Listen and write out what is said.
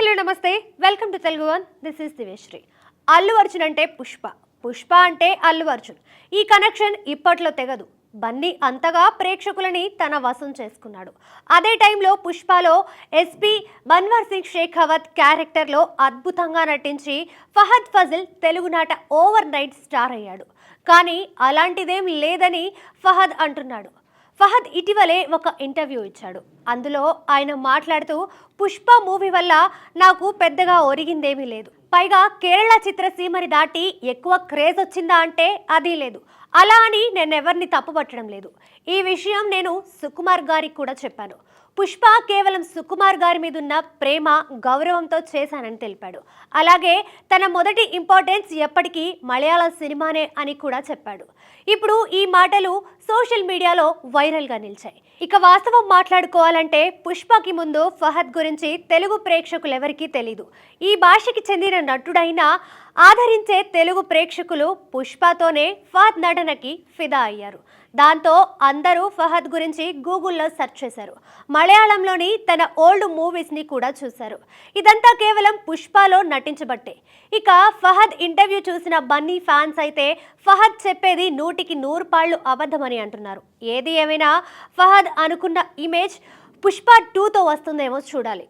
Hello నమస్తే. Welcome to Telugu one. This is Diveshri Allu Arjun అంటే పుష్ప. పుష్ప అంటే అల్లు అర్జున్. ఈ కనెక్షన్ ఇప్పట్లో తెగదు. బన్నీ అంతగా ప్రేక్షకులని తన వశం చేసుకున్నాడు. అదే టైంలో పుష్పలో ఎస్పీ బన్వర్ సింగ్ షేఖావత్ క్యారెక్టర్లో అద్భుతంగా నటించి ఫహద్ ఫజిల్ తెలుగునాట ఓవర్ నైట్ స్టార్ అయ్యాడు. కానీ అలాంటిదేం లేదని ఫహద్ అంటున్నాడు. ఫహద్ ఇటీవలే ఒక ఇంటర్వ్యూ ఇచ్చాడు. అందులో ఆయన మాట్లాడుతూ పుష్ప మూవీ వల్ల నాకు పెద్దగా ఒరిగిందేమీ లేదు. పైగా కేరళ చిత్రసీమని దాటి ఎక్కువ క్రేజ్ వచ్చిందా అంటే అది లేదు. అలా అని నేను ఎవరిని తప్పుపట్టడం లేదు. ఈ విషయం నేను సుకుమార్ గారికి కూడా చెప్పాను. పుష్ప కేవలం సుకుమార్ గారి మీద ఉన్న ప్రేమ గౌరవంతో చేశానని తెలిపాడు. అలాగే తన మొదటి ఇంపార్టెన్స్ ఎప్పటికీ మలయాళ సినిమానే అని కూడా చెప్పాడు. ఇప్పుడు ఈ మాటలు సోషల్ మీడియాలో వైరల్గా నిలిచాయి. ఇక వాస్తవం మాట్లాడుకోవాలంటే పుష్పకి ముందు ఫహద్ గురించి తెలుగు ప్రేక్షకులు ఎవరికీ తెలీదు. ఈ భాషకి చెందిన నటుడైనా ఆదరించే తెలుగు ప్రేక్షకులు పుష్పతోనే ఫహద్ నటనకి ఫిదా అయ్యారు. దాంతో అందరూ ఫహద్ గురించి గూగుల్లో సెర్చ్ చేశారు. మలయాళంలోని తన ఓల్డ్ మూవీస్ని కూడా చూశారు. ఇదంతా కేవలం పుష్పలో నటించబట్టే. ఇక ఫహద్ ఇంటర్వ్యూ చూసిన బన్నీ ఫ్యాన్స్ అయితే ఫహద్ చెప్పేది నూటికి నూరు పాళ్ళు అబద్ధమని అంటున్నారు. ఏది ఏమైనా ఫహద్ అనుకున్న ఇమేజ్ పుష్ప టూతో వస్తుందేమో చూడాలి.